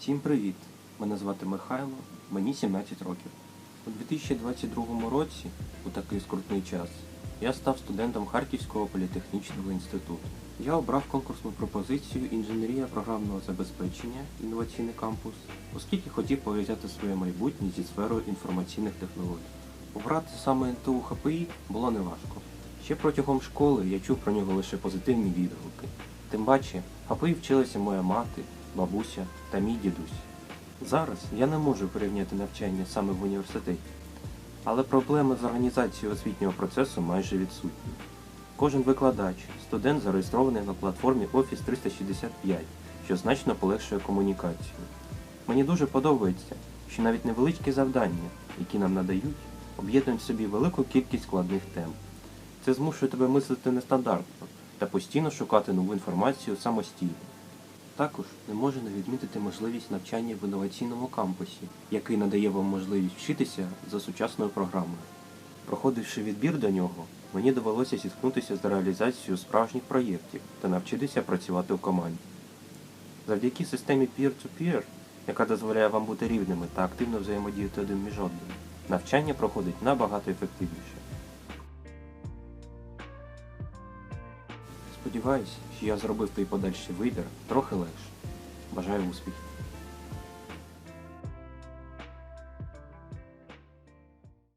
Всім привіт! Мене звати Михайло, мені 17 років. У 2022 році, у такий скрутний час, я став студентом Харківського політехнічного інституту. Я обрав конкурсну пропозицію інженерія програмного забезпечення інноваційний кампус, оскільки хотів пов'язати своє майбутнє зі сферою інформаційних технологій. Обрати саме НТУ ХПІ було неважко. Ще протягом школи я чув про нього лише позитивні відгуки. Тим паче, ХПІ вчилася моя мати, бабуся та мій дідусь. Зараз я не можу порівняти навчання саме в університеті, але проблеми з організацією освітнього процесу майже відсутні. Кожен викладач, студент зареєстрований на платформі Office 365, що значно полегшує комунікацію. Мені дуже подобається, що навіть невеличкі завдання, які нам надають, об'єднують в собі велику кількість складних тем. Це змушує тебе мислити нестандартно та постійно шукати нову інформацію самостійно. Також не можу не відмітити можливість навчання в інноваційному кампусі, який надає вам можливість вчитися за сучасною програмою. Проходивши відбір до нього, мені довелося зіткнутися з реалізацією справжніх проєктів та навчитися працювати у команді. Завдяки системі peer-to-peer, яка дозволяє вам бути рівними та активно взаємодіяти один між одним, навчання проходить набагато ефективніше. Сподіваюсь, що я зробив той подальший вибір трохи легше. Бажаю успіхів!